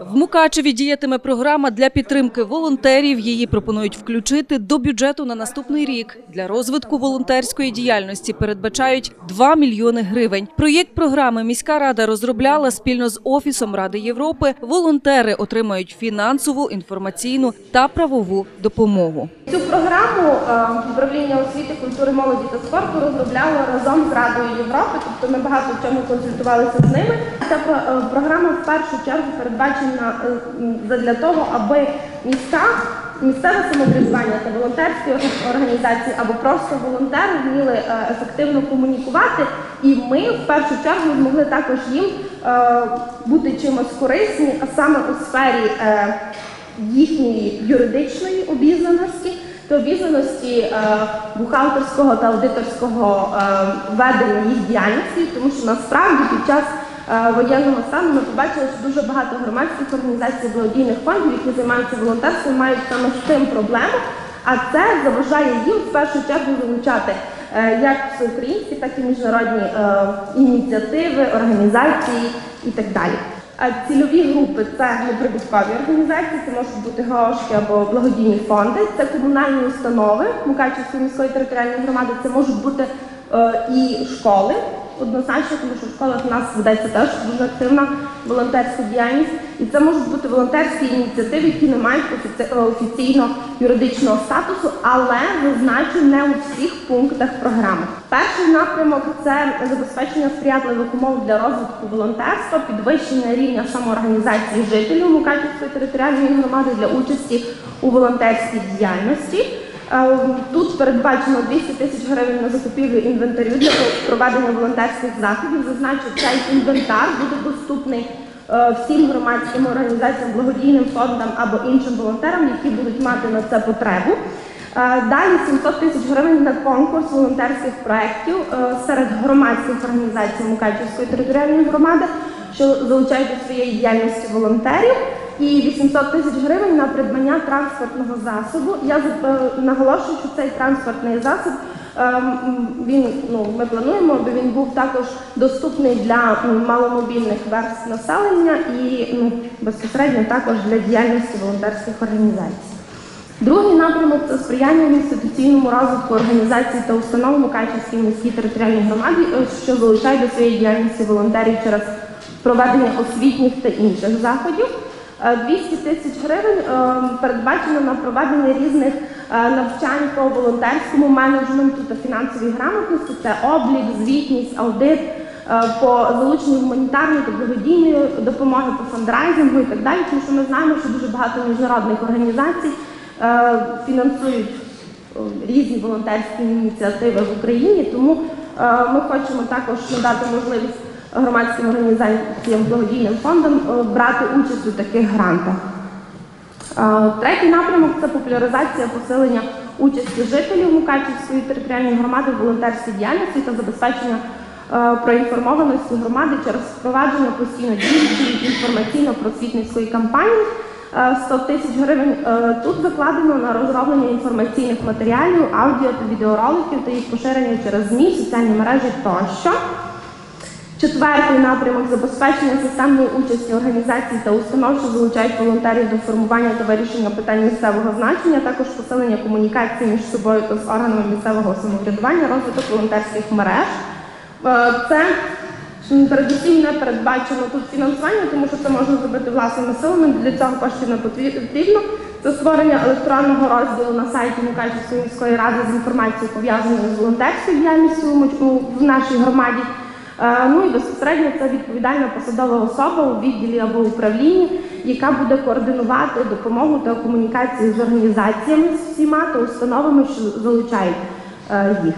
В Мукачеві діятиме програма для підтримки волонтерів. Її пропонують включити до бюджету на наступний рік. Для розвитку волонтерської діяльності передбачають 2 мільйони гривень. Проєкт програми міська рада розробляла спільно з Офісом Ради Європи. Волонтери отримають фінансову, інформаційну та правову допомогу. Цю програму е, управління освіти, культури, молоді та спорту розробляло разом з Радою Європи, тобто ми багато в чому консультувалися з ними. Ця е, програма в першу чергу передбачена е, м, задля того, аби міста, місцеве самоврядування та волонтерські організації або просто волонтери вміли е, ефективно комунікувати, і ми в першу чергу змогли також їм е, бути чимось корисні, а саме у сфері. е, їхньої юридичної обізнаності та обізнаності е, бухгалтерського та аудиторського е, ведення їх діяльності, тому що насправді під час е, воєнного стану ми побачили, що дуже багато громадських організацій, благодійних фондів, які займаються волонтерством, мають саме з цим проблему. А це заважає їм в першу чергу залучати е, як всеукраїнські, так і міжнародні е, ініціативи, організації і так далі. А цільові групи це неприбуткові організації, це можуть бути ГОшки або благодійні фонди, це комунальні установи Мукачівської міської територіальної громади, це можуть бути е, і школи однозначно, тому що в школах у нас ведеться теж дуже активна волонтерська діяльність, і це можуть бути волонтерські ініціативи, які не мають е, офіційно юридичного статусу, але зазначу не у всіх пунктах програми. Перший напрямок це забезпечення сприятливих умов для розвитку волонтерства, підвищення рівня самоорганізації жителів Мукачівської територіальної громади для участі у волонтерській діяльності. Е, Тут передбачено 200 тисяч гривень на закупівлю інвентарю для проведення волонтерських заходів. Зазначу, цей інвентар буде доступний е, всім громадським організаціям, благодійним фондам або іншим волонтерам, які будуть мати на це потребу. Е, Далі 700 тисяч гривень на конкурс волонтерських проєктів серед громадських організацій Мукачівської територіальної громади, що залучають до своєї діяльності волонтерів. І 800 тисяч гривень на придбання транспортного засобу. Я е, наголошую, що цей транспортний засіб ем, він ну ми плануємо, аби він був також доступний для маломобільних верств населення і ну безпосередньо також для діяльності волонтерських організацій. Другий напрямок це сприяння інституційному розвитку організацій та установ Мукачівській міській територіальній громаді, е, що залучають до своєї діяльності волонтерів через проведення освітніх та інших заходів. Е, 200 тисяч гривень е, передбачено на проведення різних е, навчань по волонтерському менеджменту та фінансовій грамотності. Це облік, звітність, аудит е, по залученню гуманітарної та благодійної допомоги по фандрайзингу і так далі. Тому що ми знаємо, що дуже багато міжнародних організацій е, фінансують різні волонтерські ініціативи в Україні. Тому е, ми хочемо також надати можливість громадським організаціям, благодійним фондам е, брати участь у таких грантах. Е, Третій напрямок це популяризація посилення участі жителів Мукачівської територіальної громади в волонтерській діяльності та забезпечення е, проінформованості громади через впровадження постійно діючої інформаційно-просвітницької кампанії. Е, 100 тисяч гривень тут закладено на розроблення інформаційних матеріалів, аудіо та відеороликів та їх поширення через ЗМІ, соціальні мережі тощо. Четвертий напрямок забезпечення системної участі організацій та установ, що залучають волонтерів до формування та вирішення питань місцевого значення, також посилення комунікації між собою та з органами місцевого самоврядування, розвиток волонтерських мереж. Е, Це передусім передбачено тут фінансування, тому що це можна зробити власними силами. Для цього коштів не потрібно. Це створення електронного розділу на сайті Мукачівської міської ради з інформацією пов'язаною з волонтерською діяльністю в нашій громаді. Е, Ну і безпосередньо це відповідальна посадова особа у відділі або управлінні, яка буде координувати допомогу та комунікацію з організаціями з всіма та установами, що залучають е, їх.